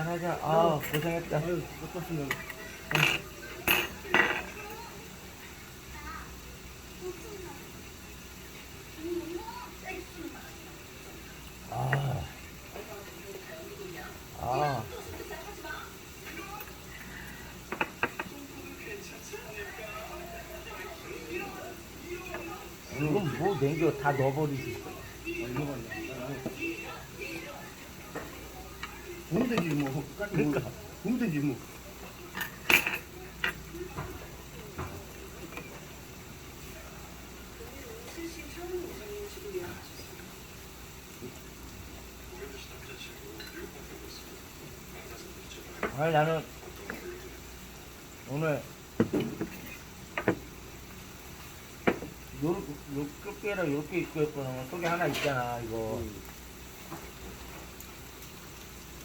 하자. 아, 고생했다. 아유, 똑같으면. 아. 아. 이건 뭐 냉겨 다 넣어버리지. 보면 되지, 뭐. 그러니까. 보면 되지, 뭐. 아니 나는 오늘 요렇게 요렇게랑 요렇게 입고 있거든. 속에 하나 있잖아 이거.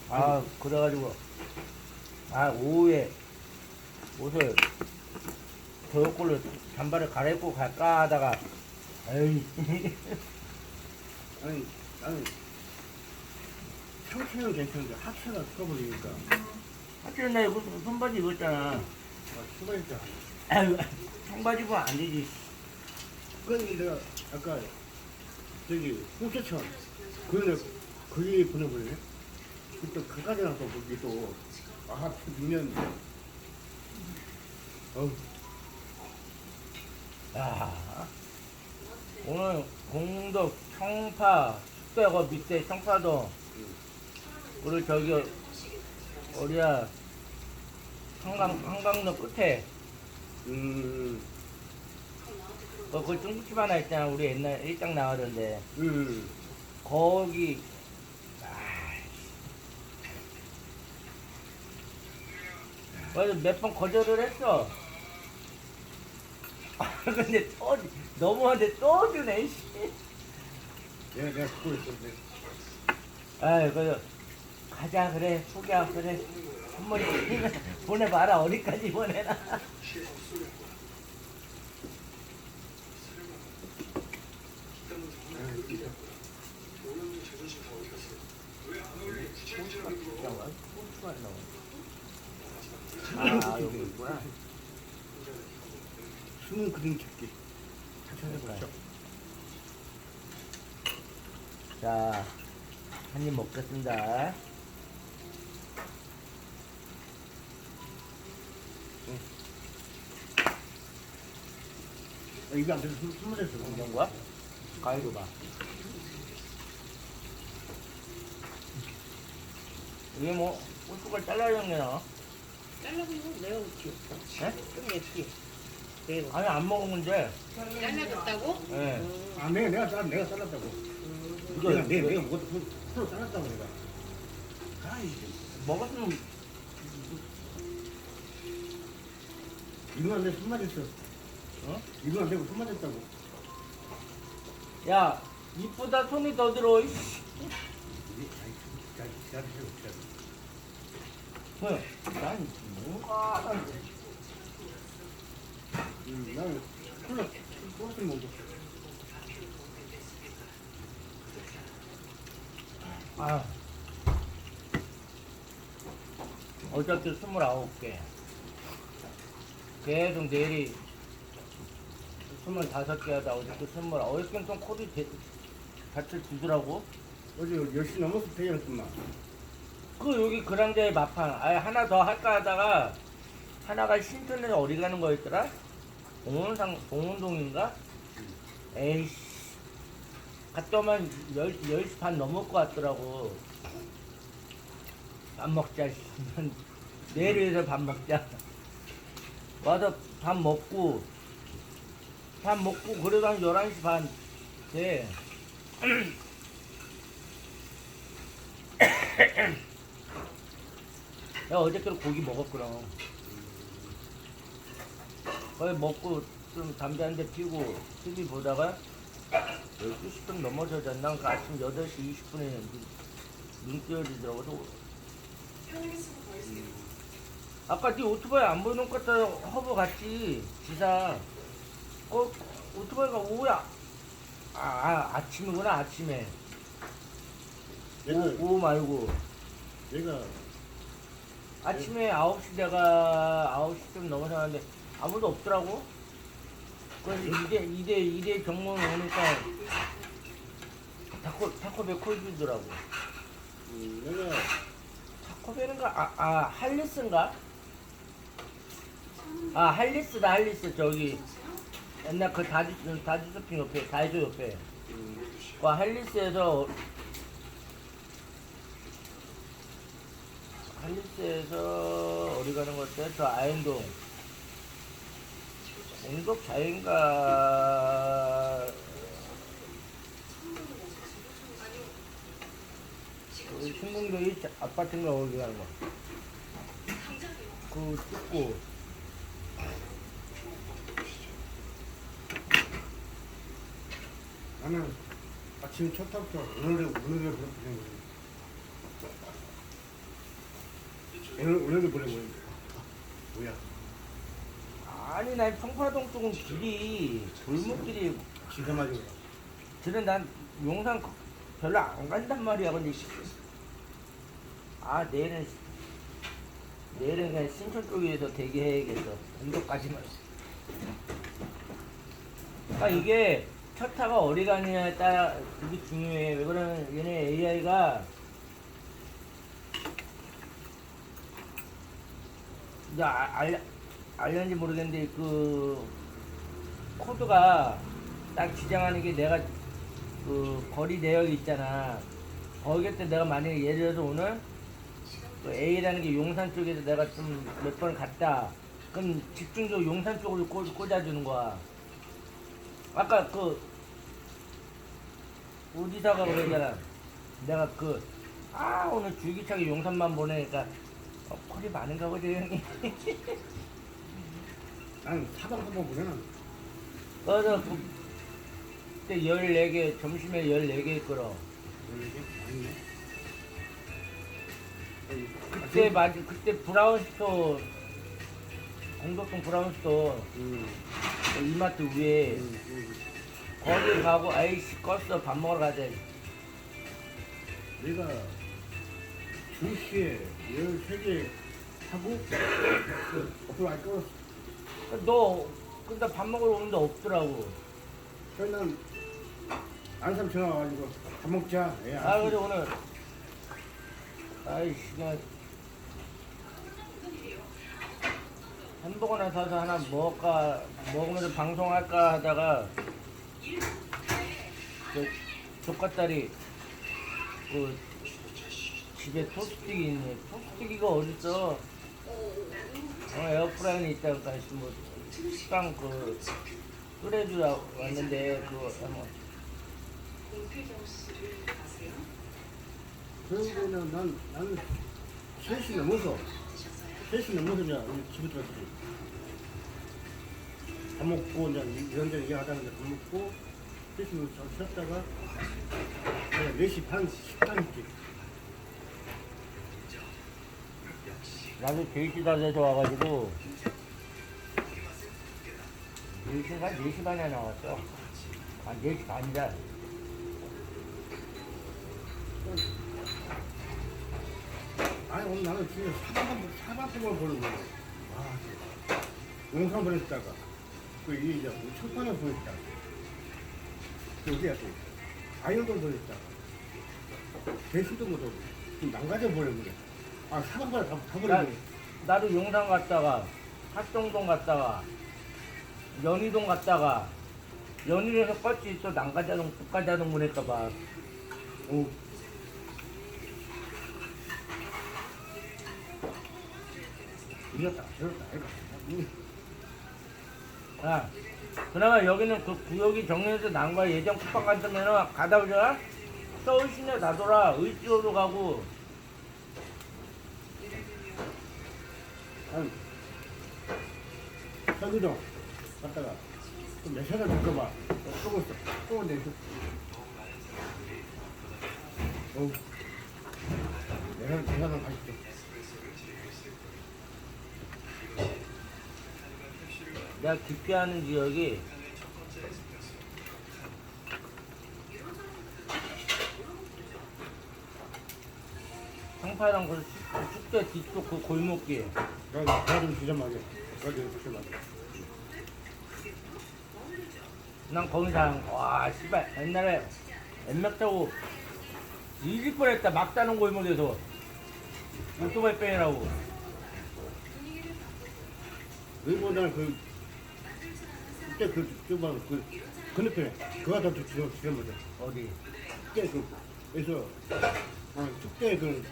아 그래가지고 아 오후에 옷을 저걸로 잠바를 갈아입고 갈까 하다가 에이 아니, 나는. 상체는 괜찮은데, 하체가 커버리니까. 하필 나 이거 손바지 입었잖아. 아, 수고했다. 아유 청바지 입으면 안 되지. 그러니 내가 아까 저기 홍채천 그런데 거기 보내버리네. 그또 그까지 나서 거기 또 아, 미면 어우 야, 오늘 공덕 청파 숙대고 밑에 청파동 우리 저기 어디야? 한강 한강로 끝에. 음, 어, 그 중국집 하나 있잖아. 우리 옛날 일장 나가던데. 음, 거기 맞아 몇번 거절을 했어. 근데 또 넘어왔는데 또 주네 씨. 내가 내가 듣고 있었는데 아이 그 가자 그래. 소개하 그래. 선물 보내봐라. 어디까지 보내나. 아 여기 있구나 숨은 그림 찾기. 찾아내보죠. 자한 입 먹겠습니다 입에 안 돼서 숨 숨을 했어. 이런 거야? 가위로 봐 이게 뭐 고춧가루 잘라야 나아 잘라보면 내가 웃겨. 에? 좀 맵지. 내가. 아니 안 먹었는데 잘라줬다고? 예. 아 내가 내가 잘 내가 잘랐다고. 이거 내가 내가 내가 뭐또 서로 잘랐다고 내가. 아이 먹었으면 이거 안 되고 숨 맞았어. 어? 이거 안 되고 숨 맞았다고. 야 이쁘다 손이 더 들어 이씨. 이게 아이 잘 잘하세요. 잘. 뭐, 난 뭔가 음, 나는 콜라 콜라 좀 먹어. 아 어저께 스물아홉 개 계속 내일이 스물다섯 개 하다 어저께 스물아홉 어저께는 좀 코디 대- 밭을 주더라고 어제 10시 넘어서 퇴근했구만. 그 여기 그랑자의 마판 아예 하나 더 할까 하다가 하나가 신촌에 어디 가는 거였더라? 공원상 공원동인가? 에이씨 갔다 오면 10, 10시 반 넘을 것 같더라고 밥 먹자 씨. 내일에서 밥 먹자 와서 밥 먹고 밥 먹고 그래도 한 11시 반 돼. 야 어저께 고기 먹었구나. 거기 먹고 좀 담배 한 대 피고 TV 보다가 12시 좀 넘어서 잤나? 그 아침 8시 20분에 눈. 그래서 아까 네 오토바이 안 보이는 것 같다 허브 갔지 지사. 어 오토바이가 오후에 아, 아 아침이구나 아침에 내가 오후 말고 내가 아침에 9시 내가 9시쯤 넘어서 가는데 아무도 없더라고. 그래서 이대 이대 이대 경무원 오니까 타코 타코베 콜 주더라고. 음, 내가 타코베인가 아, 아 할리스인가? 아 할리스다 할리스 저기 옛날 그 다지 다지 쇼핑 옆에 다이소 옆에 음, 그 할리스에서 할리스에서 어디 가는 것 같아? 저 아현동 공덕 자인가 그 신공동이 아파트인가 거기 가는 거. 그 찍고 나는 아침 첫 타부터 오늘의 오늘의 보내는 거야. 오늘 오늘도 보내고 있는 거야. 뭐야? 아니 난 청파동 쪽은 길이 골목길이 기가 막혀. 저는 난 용산 거- 별로 안 간단 말이야 근데 씨- 아 내일은 내일은 그냥 신촌 쪽에서 대기해야겠어 공덕까지만 아 이게 첫 타가 어디 가느냐에 따라 그게 중요해 왜 그러면 얘네 AI가 이제 아- 알, 알렸는지 모르겠는데 그 코드가 딱 지정하는 게 내가 그 거리 내역이 있잖아. 거기 때 내가 만약에 예를 들어서 오늘 그 A라는 게 용산 쪽에서 내가 좀 몇 번 갔다. 그럼 집중적으로 용산 쪽으로 꽂, 꽂아주는 거야. 아까 그 우지사가 그러잖아. 내가 그 아 오늘 줄기차게 용산만 보내니까 어, 콜이 많은가 보지 형이. 난 사방 한번 보내는. 그래서 그때 14개 점심에 14개 끌어. 이게 아니네. 그때 맞 그때 브라운스토어 공덕동 브라운스토어 음, 그 이마트 위에 음, 음. 거기 가고 아이씨 껐어 밥 먹으러 가자 내가 2시에 13개 하고 어플 안 끊었어. 너 근데 밥 먹으러 오는데 없더라고 그래서 난 안삼 전화 와가지고 밥 먹자. 예, 아. 그래 오늘 아이씨 그 하나 사서 하나 먹을까 먹으면서 방송할까 하다가 저 조카딸이 그 집에 토스트기 있네. 토스트기가 어딨어? 어 에어프라이어에 있다니까 뭐 식빵 그 끓여주라 왔는데 그거 뭐 그러고는 난, 나는 3시 넘어서, 3시 넘어서 이제 집에 들어갔지. 밥 먹고, 이제 이런저런 얘기하다가 밥 먹고, 3시 넘어서 잠 쉬었다가, 그냥 4시 반, 10분 했지. 나도 제이시다 돼서 와가지고 4시가 4시 반에 나왔어 아 4시 반이다 아니, 오늘 나는 지금 사방, 사방법을 보는 거야. 아, 영상 보냈다가, 그, 이, 이제, 첫판을 보냈다가, 그 어디야, 또, 아이언도 보냈다가, 대수도 못하고, 지금 보내는 거야. 아, 사방판을 다, 다 나, 거야. 나도 용산 갔다가 합동동 갔다가 연희동 갔다가 연희에서 껐지 또 난가자동 북가자동 보낼까봐 오. 이겼다, 저렸다, 이거. 음. 야 그나마 여기는 그 구역이 정리해서 난 거야. 예전 쿠팡 같으면은 가다 오잖아 서울 시내 나돌아. 의지로로 가고. 한 서구동 갔다가 또몇 시간 들어봐. 쏘고 있어. 쏘고 어우. 내가 대사는 가시죠 내가 기피하는 지역이 양파랑 그 숙- 숙대 뒤쪽 그 골목길. 나, 나좀 주자 말이야. 나좀 주자 말이야. 난 거기서 와 씨발 옛날에 엠맥 타고 뒤질 뻔했다 막 따는 골목에서 오토바이 빼라고 그보다는 그, 그때 그, 저번 그, 건너편에, 더 주자, 주자 말이야. 어디 숙대 그, 에서, 아, 숙대 그,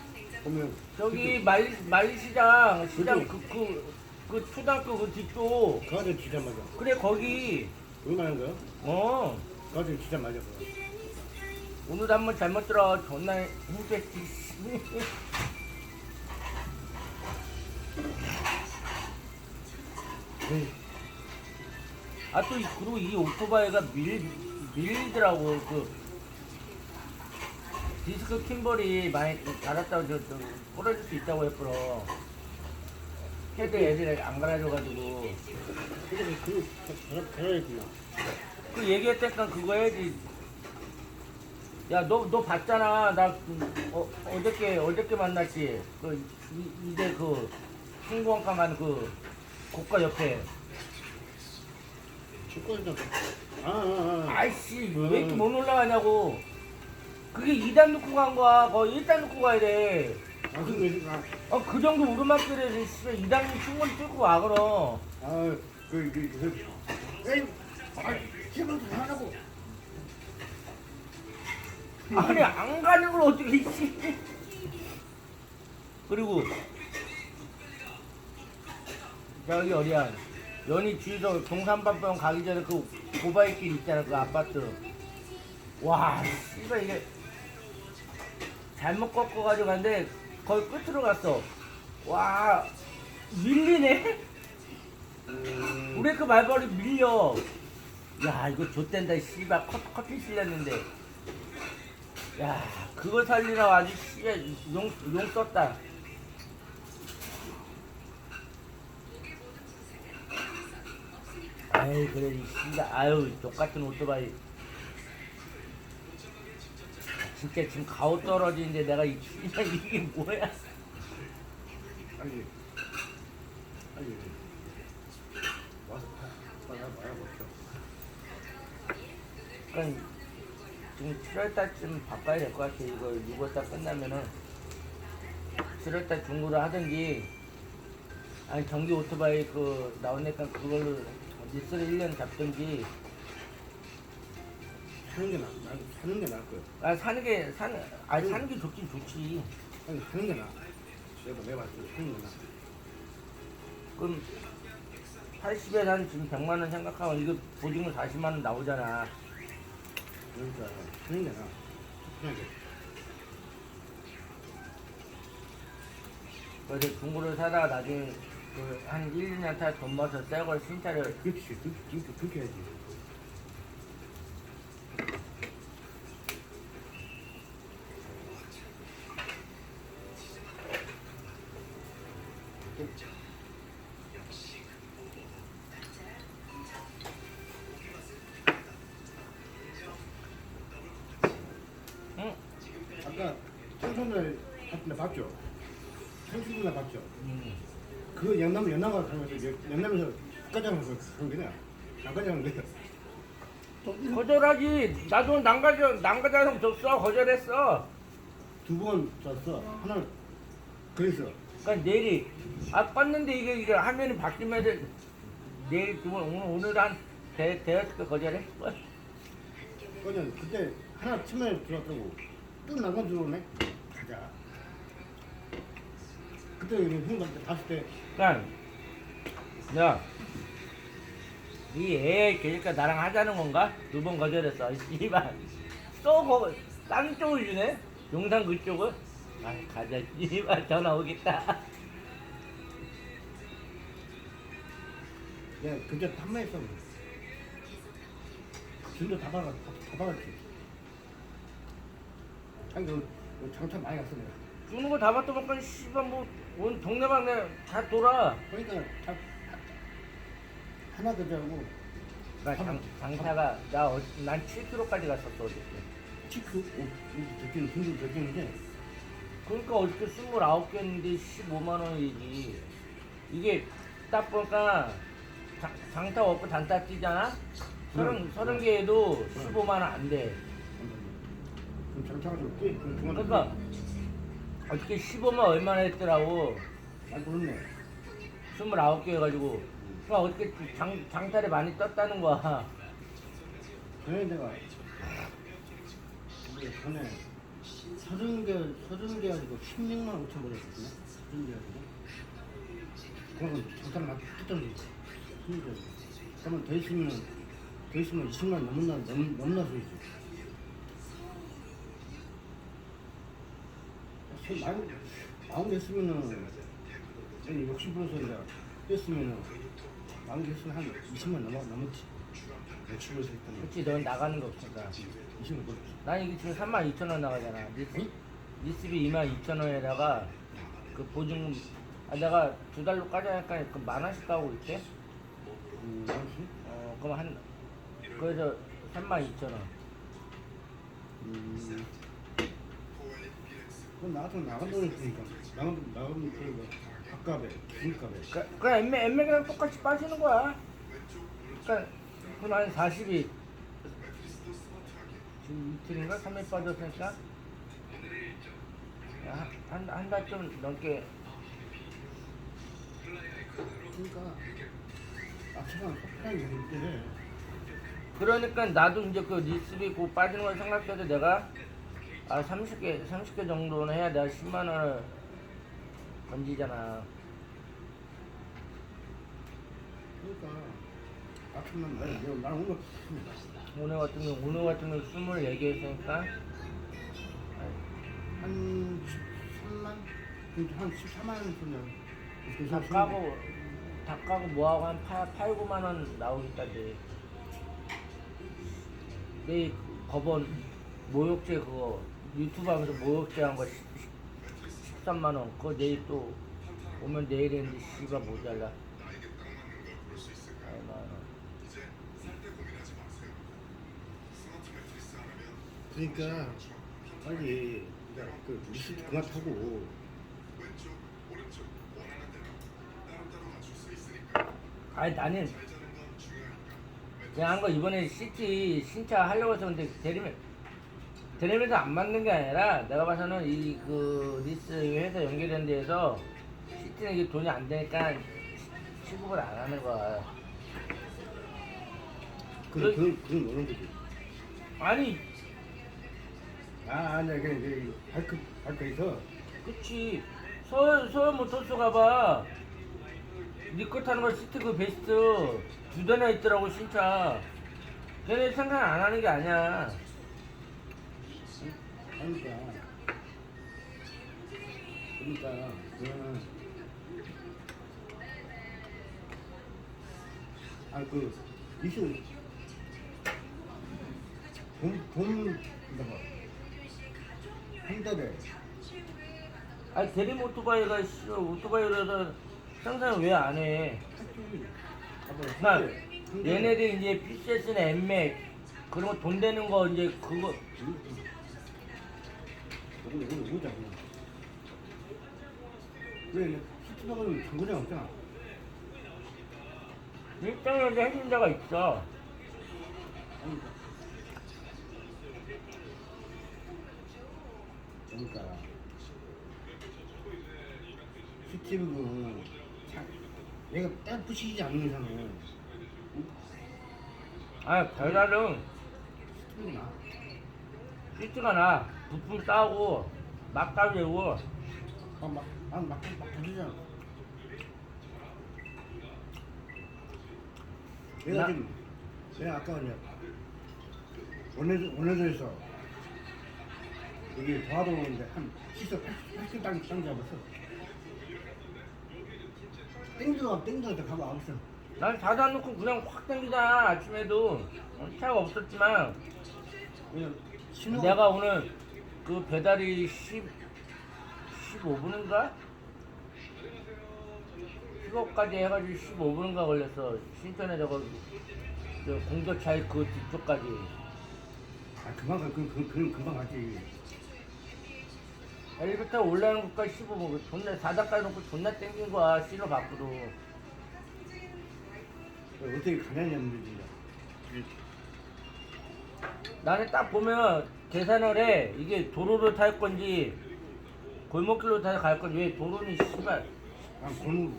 보면. 저기 말 말시장 시장 그죠? 그그 그 초등학교 그 뒤쪽 그가 더 주자 말이야. 그래 거기 얼마나 거야? 어 그가 더 주자 말이야. 그거. 오늘 한번 잘못 들어 존나 힘들지 에이, 아 또 그리고 이 오토바이가 밀 밀리더라고. 그 디스크 킴벌이 많이 달았다고 저, 저 부러질 수 있다고 했더러 헤드 애들이 안 갈아줘가지고. 근데 그, 잘, 잘하겠구나. 그 얘기했다니까 그거 해야지. 야너너 봤잖아. 나 어, 어저께 어저께 만났지. 그 이, 이제 그 승무원과 가는 그 고가 옆에 축구에서, 아, 아, 아. 아이씨 왜 이렇게 못 올라가냐고. 그게 2단 넣고 간 거야. 거의 1단 넣고 가야 돼어그 아, 그, 아, 그 정도 오르막길에 씨발 2단 충분히 뚫고 와 그럼. 아, 그, 그, 그, 에이, 아, 제발 좀 하라고. 아니 안 가는 걸 어떻게 씨. 그리고 저기 어디야 연희 주유소 동산밥병 가기 전에 그 고바이길 있잖아 그 아파트. 와 씨발 이게 잘못 꺾어가지고 갔는데 거기 끝으로 갔어. 와 밀리네? 음, 우리 그 말벌이 밀려. 야 이거 좆된다 씨발. 커, 커피 실렸는데. 야 그거 살리라 아주 씨발 용, 용 썼다 아이 그래 이 씨발 아유 똑같은 오토바이 진짜 지금 가오 떨어지는데 내가 이 씨발 이게 뭐야 아니, 아니, 와서 봐, 봐라, 먹자. 그러니까 지금 7월달쯤 바꿔야 될 것 같아. 이거 6월달 끝나면은 7월달 중고로 하든지 아니 전기 오토바이 그 나오니까 그걸로 리스를 1년 잡든지 사는 게 나, 나 사는 게 나을 거야. 아 사는 게 사는 아니 사는 게 좋긴 좋지. 아니, 사는 게 나. 내가 내가 봤을 때 사는 게 나. 그럼 80에 한 지금 100만 원 생각하면 이거 보증금 40만 원 나오잖아. 그러니까 사는 게 나. 편하게. 그래서 중고를 사다가 나중에 그한 1, 2년 타돈 모아서 새걸 신차를 그렇지, 그렇게, 그렇게, 그렇게 해야지. 응? 아까 청소년 같은 봤죠? 청소년 봤죠? 음. 그 영남 연남가 가면서 연남에서 국가장을 그런 게냐? 국가장을 내. 거절하지. 나도 난가자 난가자성 줬어. 거절했어. 두번 줬어. 하나 그랬어. 그러니까 내일이 아 껐는데 이게 이게 화면이 바뀌면서 내일 두번 오늘 오늘 한 대, 대여섯 개 거절했어. 그냥 그때 하나 치매 들어왔다고 또 나가 들어오네. 가자. 그때 형한테 봤을 때 그러니까 야. 이 걔니까 나랑 하자는 건가? 두 번 거절했어. 이 씨발. 또 거, 딴 쪽을 주네? 용산 그쪽을? 아, 가자. 씨발, 전화 오겠다. 야 그때 판매했어. 진도 다 박아 다, 다 박았지. 아니 그, 그 장차 많이 갔어 내가. 주는 거 다 받다 보니까, 씨발, 뭐, 온 동네방네 다 돌아. 그러니까 다, 하나 더 자고 나 장, 장사가, 나, 어, 난 7kg까지 갔었어, 어저께. 치크 오, 듣기는 힘들 듣기는데 그러니까 어떻게 29개였는데 15만 원이지. 이게 딱 보니까 장, 장타 없고 단타 뛰잖아? 서른, 응. 서른 개에도 15만 원 안 돼. 그럼 장차가 좀 꽤, 그 중간에. 그러니까 어떻게 15만 얼마나 했더라고. 잘 모르네. 29개 해가지고. 그러니까 어떻게 장, 장타를 많이 떴다는 거야. 전에 내가 우리 전에 서른 개 서른 개 가지고 16만 5천 벌었거든요. 서른 개 가지고. 장사를 막 뜯던지. 서른 개. 그러면 더 있으면 더 있으면 20만 넘나 넘 넘나 소리지. 소 많이 마음 됐으면은 아니 욕심 부려서 이제 뺐으면은 마음 됐으면 한 20만 넘어 넘었지. 매출을 했더니 그치, 넌 나가는 거 없으니까. 20만 벌었지. 난 이게 지금 3만 2천 원 나가잖아. 리스, 리스비 2만 2천 원에다가 그 보증금, 아, 내가 두 달로 까자니까 그만 원씩 까고 있대. 음, 알았지? 어, 그럼 한, 그래서 3만 2천 원. 음. 그럼 나한테 나간 돈이 있으니까 나가면 나가면 그 밥값에 기름값에 그, 그냥 엠맥, 엠맥이랑 똑같이 빠지는 거야. 그니까, 그럼 한 40이, 지금 이틀인가? 3일 빠졌으니까? 야, 한, 한 달 좀 넘게, 그러니까 아차가 속상이 있는데 그러니까 나도 이제 그 리스비 고 빠지는 걸 생각해서 내가 아 30개 30개 정도는 해야 내가 10만 원을 건지잖아. 그러니까 아침만 나 내가 나 오늘 오늘 같은 경우 오늘 같은 경우 24개 했으니까. 한 13만? 그러니까 한 14만 원 쓰면 다 까고 다 까고 뭐하고 한 8, 8 9만 원 나오겠다지. 내 법원 모욕죄 그거 유튜브 하면서 모욕죄 한거 13만 원. 그거 내일 또 오면 내일 했는데 씨가 모자라. 그러니까 빨리 내가 그 리시트 그만 타고. 아니 나는 그냥 한 거 이번에 시티 신차 하려고 근데 대리면 대리면서 안 맞는 게 아니라 내가 봐서는 이 그 리스 회사 연결된 데에서 시티는 이게 돈이 안 되니까 시- 취급을 안 하는 거야. 그런 그런 그런 그런 거지. 아니 아 아니야 그냥 이제 발크 발크에서 그치 서울 서울 모터스 가봐 니거 타는 거 시티 그 베스트 두 대나 있더라고 신차. 걔네 생각 안 하는 게 아니야. 하니까. 그러니까 그거는 아그 이슈. 돈돈 뭐한 달에 아니 대림 오토바이가 씨 오토바이라서 생산 왜안 해? 나 얘네들 이제 PCS나 엠맥 그런 거 돈 되는 거 이제 그거 오늘 오늘 오자 그냥 왜 스티커는 정거장 없잖아. 일정에서 해준 데가 있어. 그러니까 스티브는 참 얘가 딱 부시지 않는 이상은 아 별다른 스티브는 나. 시트가 나 부품 싸고 막 따지고. 막막막막 부시잖아. 내가 나- 지금 내가 아까 그냥 원래도 원래도에서 여기 도화도 오는데 한 70, 80, 80 땅, 땅 잡았어. 땡겨가 땡겨가 가고 안 있어. 난 닫아놓고 그냥 확 당기잖아 아침에도. 어, 차가 없었지만. 그냥 신호 내가 오늘 그 배달이 10 15분인가? 10호까지 해가지고 15분인가 걸렸어 신천에 저거 저 공도차이 그 뒤쪽까지 아 금방 가 그, 그, 그, 금방 가지 엘리베이터 올라가는 것까지 씹어먹어. 존나 사다까지 놓고 존나 땡긴 거야. 실어 밖으로. 어떻게 가냐는 문제지. 나는 딱 보면 계산을 해. 이게 도로를 탈 건지 골목길로 타서 갈 건지 왜 도로는 씨발 난 골목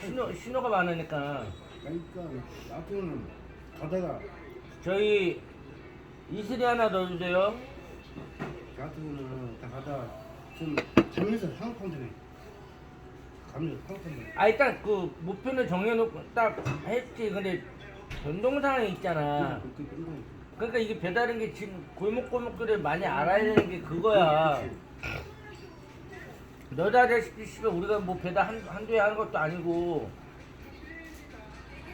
신호, 신호가 많으니까 그러니까 나한테는 가다가 저희 이슬이 하나 넣어주세요. 나한테는 다 가다가 좀 가면서 상판되네. 가면서 상판되네. 아 일단 그 목표는 정해놓고 딱 했지. 근데 변동사항이 있잖아. 그, 그, 그, 그, 그러니까 이게 배달인 게 지금 골목골목들을 많이 알아야 되는 게 그거야. 너도 알다시피 씨발 우리가 뭐 배달 한, 한두 해 하는 것도 아니고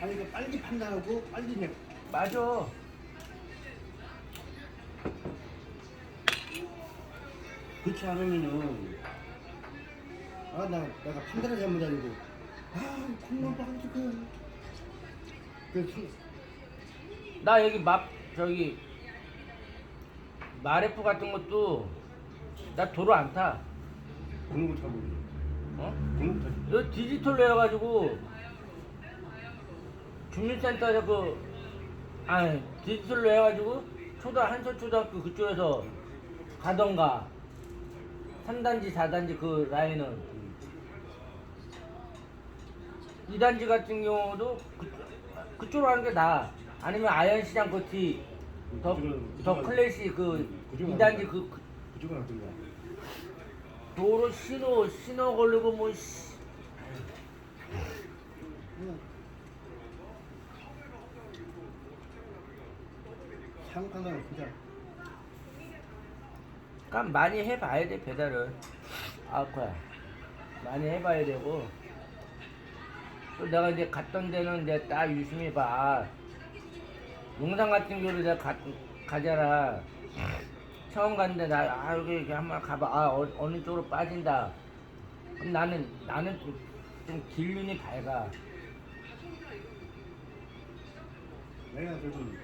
아니 이거 빨리 판단하고 빨리 내. 맞아. 그렇지 않으면은 아나 내가 판단을 잘못하고 아 콩만 빠지고 그래서 나 여기 막 저기 마레프 같은 것도 나 도로 안 타. 거 타고 어? 거 타지. 이거 디지털로 해가지고 주민센터에서 그 아니 디지털로 해가지고 초등 한서 초등학교 그쪽에서 가던가 3단지 4단지 그 라인은 2단지 같은 경우도 그, 그쪽으로 하는 게 나아 아니면 아현시장 더, 그쪽은- 더 그쪽은- 클래식 그 2단지 그, 그 그쪽은 어떤가? 도로 신호 신호 걸리고 뭐 씨. 상판단은 진짜 그러니까 많이 해봐야 돼 배달을. 아쿠야. 많이 해봐야 되고. 또 내가 이제 갔던 데는 내가 딱 유심히 봐 용산 같은 경우를 내가 가, 가잖아 처음 갔는데 나 아 여기 이렇게 한번 가봐. 아 어, 어느 쪽으로 빠진다. 그럼 나는 나는 좀, 좀 길눈이 밝아. 내가 조금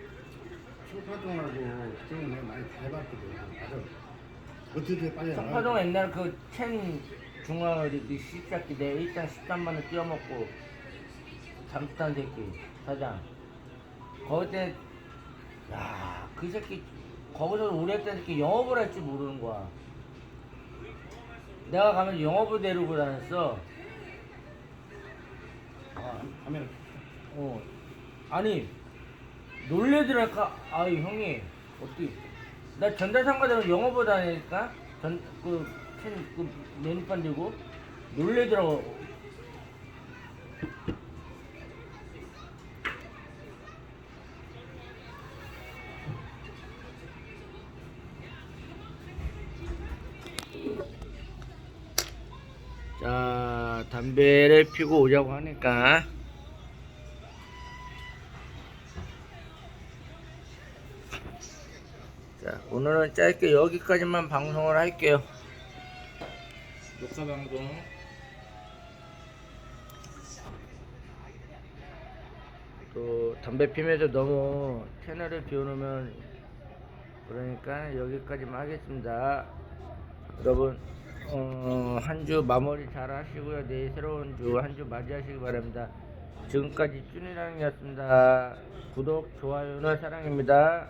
청파동하고 그쪽은 내가 많이 밟았거든. 맞아. 어떻게 빨리 청파동 옛날 그첸 중화리 그 씹새끼 내 일장 13만원 뛰어먹고 잠수탄 새끼 사장 거기 때야 그 새끼 거기서 오래 했던 새끼 영업을 할 줄 모르는 거야. 내가 가면 영업을 데리고 다녔어. 아, 카메라 어. 아니 놀래더라니까? 아이 형이 어떻게 나 전달상가 되면 영업을 다니니까 전그펜그 메뉴판 들고 놀래더라고 담배를 피고 오자고 하니까 자, 오늘은 짧게 여기까지만 방송을 할게요. 녹화 방송. 또 담배 피면서 너무 채널을 비워놓으면 그러니까 여기까지만 하겠습니다. 여러분 어, 한 주 마무리 잘 하시고요. 내일 새로운 주 한 주 맞이하시기 바랍니다. 지금까지 쭈니랑이었습니다. 구독, 좋아요는 사랑입니다.